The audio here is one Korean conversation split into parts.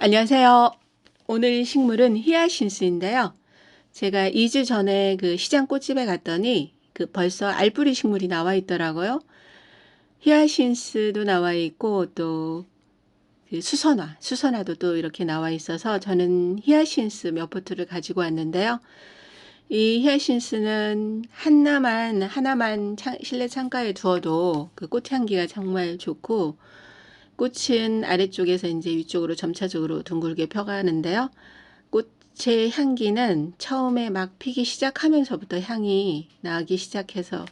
안녕하세요. 오늘 식물은 히아신스인데요. 제가 2주 전에 그 시장 꽃집에 갔더니 그 벌써 알뿌리 식물이 나와 있더라고요. 히아신스도 나와 있고 또 그 수선화, 수선화도 또 이렇게 나와 있어서 저는 히아신스 몇 포트를 가지고 왔는데요. 이 히아신스는 하나만 하나만 창- 실내 창가에 두어도 그 꽃향기가 정말 좋고 꽃은 아래쪽에서 이제 위쪽으로 점차적으로 둥글게 펴가는데요. 꽃의 향기는 처음에 막 피기 시작하면서부터 향이 나기 시작해서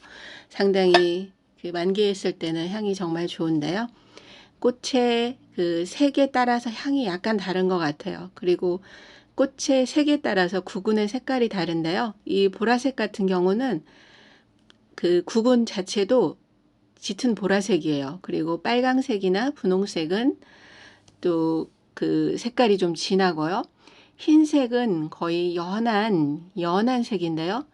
상당히 그 만개했을 때는 향이 정말 좋은데요. 꽃의 그 색에 따라서 향이 약간 다른 것 같아요. 그리고 꽃의 색에 따라서 구근의 색깔이 다른데요. 이 보라색 같은 경우는 그 구근 자체도 짙은 보라색이에요. 그리고 빨강색이나 분홍색은 또 그 색깔이 좀 진하고요. 흰색은 거의 연한 연한 색인데요.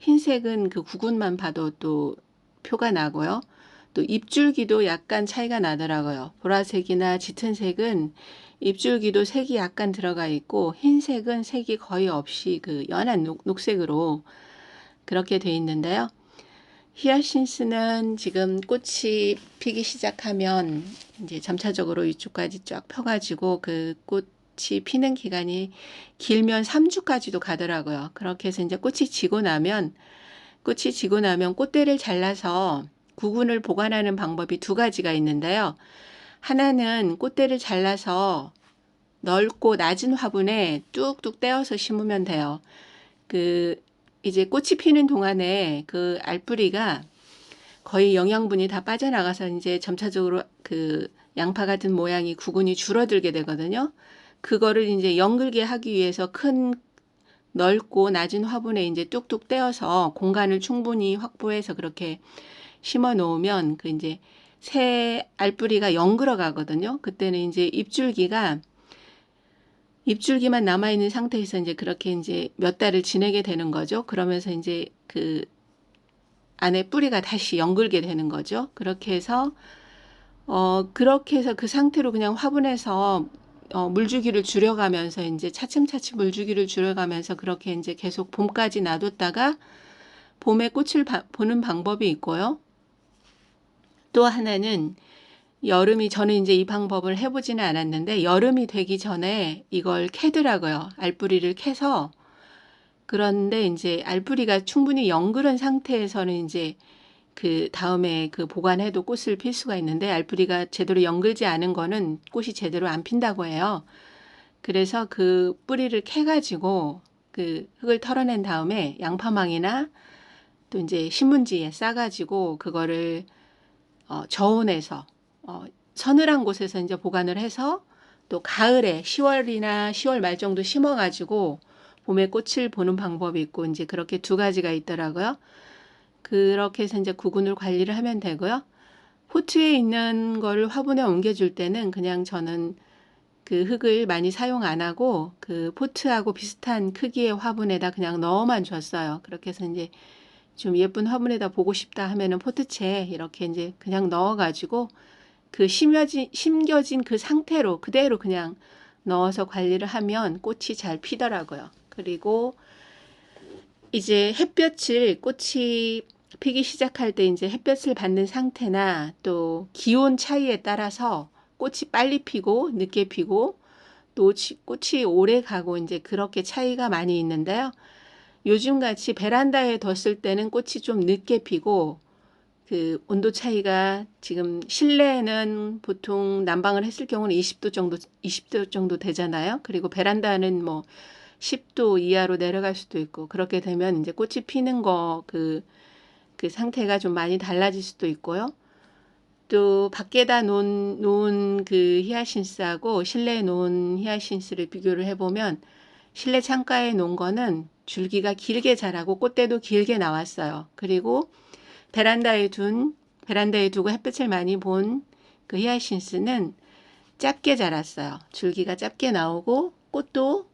흰색은 그 구근만 봐도 또 표가 나고요. 또 잎줄기도 약간 차이가 나더라고요. 보라색이나 짙은 색은 잎줄기도 색이 약간 들어가 있고 흰색은 색이 거의 없이 그 연한 녹, 녹색으로 그렇게 돼 있는데요. 히아신스는 지금 꽃이 피기 시작하면 이제 점차적으로 이쪽까지 쫙 펴가지고 그 꽃이 피는 기간이 길면 3주까지도 가더라고요. 그렇게 해서 이제 꽃이 지고 나면 꽃이 지고 나면 꽃대를 잘라서 구근을 보관하는 방법이 두 가지가 있는데요. 하나는 꽃대를 잘라서 넓고 낮은 화분에 뚝뚝 떼어서 심으면 돼요. 그 이제 꽃이 피는 동안에 그 알뿌리가 거의 영양분이 다 빠져나가서 이제 점차적으로 그 양파 같은 모양이 구근이 줄어들게 되거든요. 그거를 이제 연글게 하기 위해서 큰 넓고 낮은 화분에 이제 뚝뚝 떼어서 공간을 충분히 확보해서 그렇게 심어 놓으면 그 이제 새 알뿌리가 연글어 가거든요. 그때는 이제 잎줄기가 잎줄기만 남아 있는 상태에서 이제 그렇게 이제 몇 달을 지내게 되는 거죠. 그러면서 이제 그 안에 뿌리가 다시 연글게 되는 거죠. 그렇게 해서 어 그렇게 해서 그 상태로 그냥 화분에서 어 물주기를 줄여가면서 이제 차츰차츰 물주기를 줄여가면서 그렇게 이제 계속 봄까지 놔뒀다가 봄에 꽃을 바, 보는 방법이 있고요. 또 하나는 여름이 저는 이제 이 방법을 해보지는 않았는데 여름이 되기 전에 이걸 캐더라고요. 알뿌리를 캐서 그런데 이제 알뿌리가 충분히 연그른 상태에서는 이제 그 다음에 그 보관해도 꽃을 필 수가 있는데 알뿌리가 제대로 연글지 않은 거는 꽃이 제대로 안 핀다고 해요. 그래서 그 뿌리를 캐가지고 그 흙을 털어낸 다음에 양파망이나 또 이제 신문지에 싸가지고 그거를 어, 저온에서 어, 서늘한 곳에서 이제 보관을 해서 또 가을에 10월이나 10월 말 정도 심어 가지고 봄에 꽃을 보는 방법이 있고 이제 그렇게 두 가지가 있더라고요. 그렇게 해서 이제 구근을 관리를 하면 되고요. 포트에 있는 거를 화분에 옮겨줄 때는 그냥 저는 그 흙을 많이 사용 안 하고 그 포트하고 비슷한 크기의 화분에다 그냥 넣어만 줬어요. 그렇게 해서 이제 좀 예쁜 화분에다 보고 싶다 하면은 포트채 이렇게 이제 그냥 넣어가지고 그 심겨진, 심겨진 그 상태로 그대로 그냥 넣어서 관리를 하면 꽃이 잘 피더라고요. 그리고 이제 햇볕을 꽃이 피기 시작할 때 이제 햇볕을 받는 상태나 또 기온 차이에 따라서 꽃이 빨리 피고 늦게 피고 또 꽃이 오래 가고 이제 그렇게 차이가 많이 있는데요. 요즘 같이 베란다에 뒀을 때는 꽃이 좀 늦게 피고 그 온도 차이가 지금 실내는 보통 난방을 했을 경우는 20도 정도 20도 정도 되잖아요. 그리고 베란다는 뭐 10도 이하로 내려갈 수도 있고 그렇게 되면 이제 꽃이 피는 거그그 상태가 좀 많이 달라질 수도 있고요. 또 밖에다 놓은, 놓은 그 히아신스하고 실내에 놓은 히아신스를 비교를 해보면 실내 창가에 놓은 거는 줄기가 길게 자라고 꽃대도 길게 나왔어요. 그리고 베란다에 둔 베란다에 두고 햇볕을 많이 본 그 히아신스는 짧게 자랐어요. 줄기가 짧게 나오고 꽃도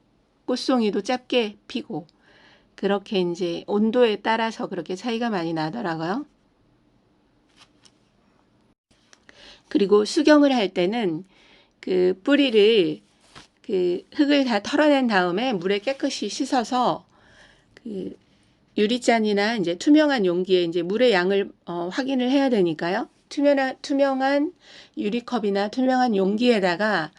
꽃송이도 짧게 피고 그렇게 이제 온도에 따라서 그렇게 차이가 많이 나더라고요. 그리고 수경을 할 때는 그 뿌리를 그 흙을 다 털어낸 다음에 물에 깨끗이 씻어서 그 유리잔이나 이제 투명한 용기에 이제 물의 양을 어, 확인을 해야 되니까요. 투명한 투명한 유리컵이나 투명한 용기에다가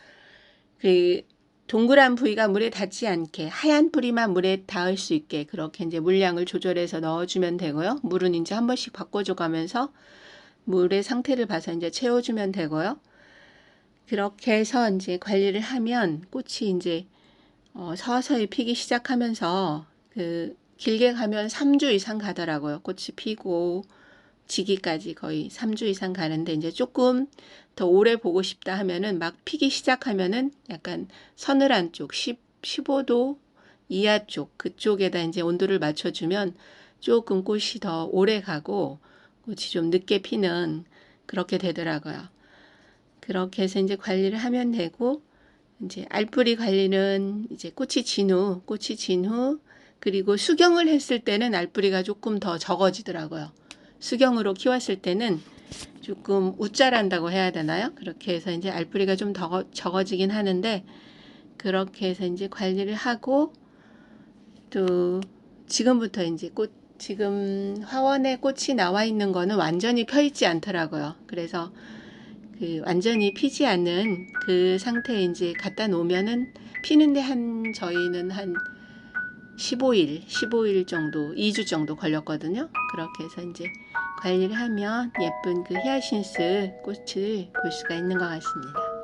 그 동그란 부위가 물에 닿지 않게 하얀 뿌리만 물에 닿을 수 있게 그렇게 이제 물량을 조절해서 넣어주면 되고요. 물은 이제 한 번씩 바꿔줘 가면서 물의 상태를 봐서 이제 채워주면 되고요. 그렇게 해서 이제 관리를 하면 꽃이 이제 어, 서서히 피기 시작하면서 그 길게 가면 3주 이상 가더라고요. 꽃이 피고 지기까지 거의 3주 이상 가는데 이제 조금 더 오래 보고 싶다 하면은 막 피기 시작하면은 약간 서늘한 쪽 10, 15도 이하 쪽 그쪽에다 이제 온도를 맞춰주면 조금 꽃이 더 오래 가고 꽃이 좀 늦게 피는 그렇게 되더라고요. 그렇게 해서 이제 관리를 하면 되고 이제 알뿌리 관리는 이제 꽃이 진 후, 꽃이 진 후, 그리고 수경을 했을 때는 알뿌리가 조금 더 적어지더라고요. 수경으로 키웠을 때는 조금 웃자란다고 해야 되나요? 그렇게 해서 이제 알뿌리가 좀 더 적어지긴 하는데 그렇게 해서 이제 관리를 하고 또 지금부터 이제 꽃 지금 화원에 꽃이 나와 있는 거는 완전히 펴 있지 않더라고요. 그래서 그 완전히 피지 않는 그 상태에 이제 갖다 놓으면은 피는데 한 저희는 한 15일, 15일 정도, 2주 정도 걸렸거든요. 그렇게 해서 이제 관리를 하면 예쁜 그 히아신스 꽃을 볼 수가 있는 것 같습니다.